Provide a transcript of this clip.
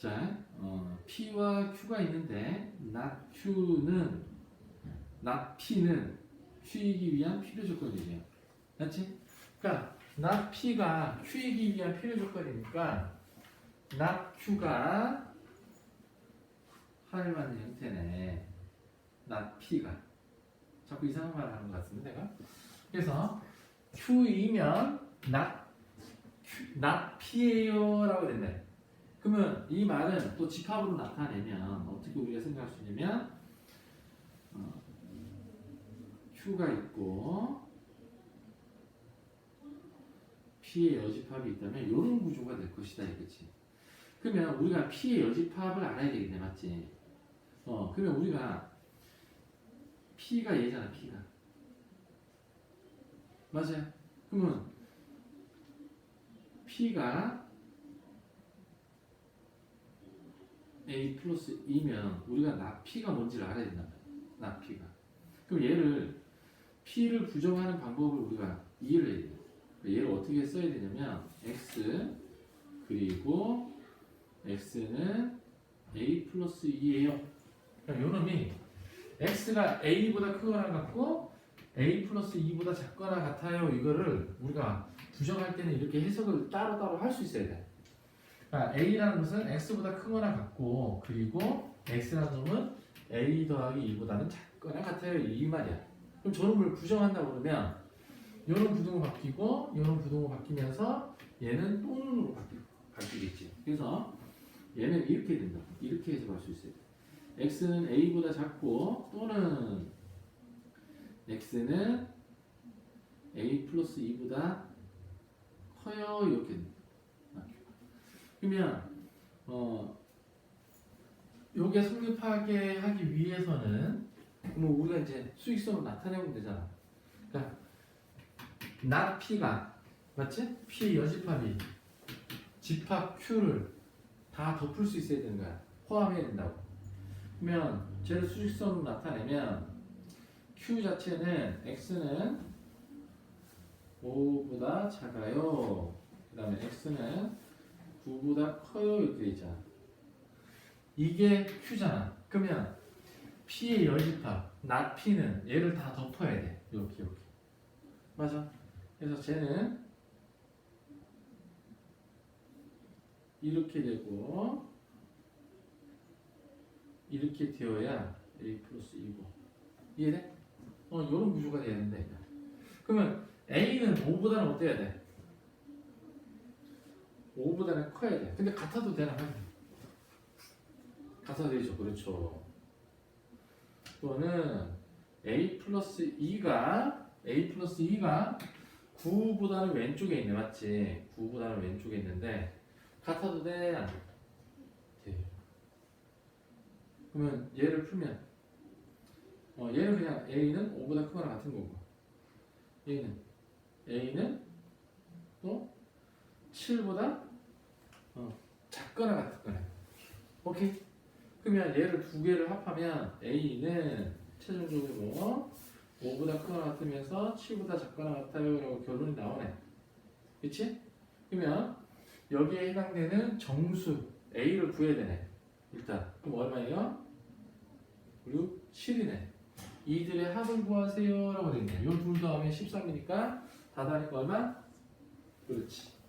자, 어, P와 Q가 있는데 not Q는 not P는 Q이기 위한 필요 조건이에요. 맞지? 그러니까 not P가 Q이기 위한 필요 조건이니까 not Q가 하를 받는 형태네. not P가 자꾸 이상한 말 하는 것 같은데 내가 그래서 Q이면 not Q, not P예요 라고 됐네. 그러면 이 말은 또 집합으로 나타내면 어떻게 우리가 생각할 수 있냐면 어, Q가 있고 P의 여집합이 있다면 이런 구조가 될 것이다 이거지. 그러면 우리가 P의 여집합을 알아야 되겠네 맞지? 어 그러면 우리가 P가 얘잖아 P가 맞아요. 그러면 P가 A 플러스 2면 우리가 나 P가 뭔지를 알아야 된단 말이야. 나 P가. 그럼 얘를 P를 부정하는 방법을 우리가 이해를 해야 돼요. 얘를 어떻게 써야 되냐면 X 그리고 X는 A 플러스 2예요. 그러니까 요놈이 X가 A보다 크거나 같고 A 플러스 2보다 작거나 같아요. 이거를 우리가 부정할 때는 이렇게 해석을 따로따로 할 수 있어야 돼. 그러니까 A라는 것은 X보다 크거나 같고 그리고 X라는 놈은 A 더하기 2보다는 작거나 같아요. 이 말이야. 그럼 저 놈을 부정한다고 그러면 요런 부등호 바뀌고 요런 부등호 바뀌면서 얘는 또는으로 바뀌, 바뀌겠지. 그래서 얘는 이렇게 된다. 이렇게 해석할 수 있어요. X는 A보다 작고 또는 X는 A 플러스 2보다 커요. 이렇게 됩니다. 그러면 어 요게 성립하게 하기 위해서는 뭐 우리가 이제 수익성을 나타내면 되잖아. 그러니까 not P가 맞지? P 여집합이 집합 Q를 다 덮을 수 있어야 되는 거야. 포함해야 된다고. 그러면 쟤를 수직성으로 나타내면 Q 자체는 X는 5보다 작아요. 그 다음에 X는 9보다 커요. 이렇게 돼 있잖아. 이게 Q잖아. 그러면 P의 열집합, not P는 얘를 다 덮어야 돼. 이렇게 이렇게. 맞아. 그래서 쟤는 이렇게 되고 이렇게 되어야 A 플러스 2고 이해돼? 어 이런 구조가 이거. 그러면 A는 5보다는 어때야 돼? 5보다는 커야 돼 근데 같아도 되나 같아도 되죠 그렇죠 또는 A 플러스 2가 A 플러스 2가 9보다는 왼쪽에 있네 맞지? 9보다는 왼쪽에 있는데 같아도 돼? 안 돼? 돼. 그러면 얘를 풀면 어, 얘는 그냥 A는 5보다 크거나 같은 거고 A는 A는 또 7보다 어, 작거나 같거나 오케이? 그러면 얘를 두 개를 합하면 A는 최종적으로 5보다 크거나 같으면서 7보다 작거나 같아요. 라고 결론이 나오네. 그치? 그러면 여기에 해당되는 정수 A를 구해야 되네. 일단. 그럼 얼마예요? 6, 7이네. 이들의 합을 구하세요. 라고 되네. 요둘 더하면 13이니까 다 다니까 얼마? 그렇지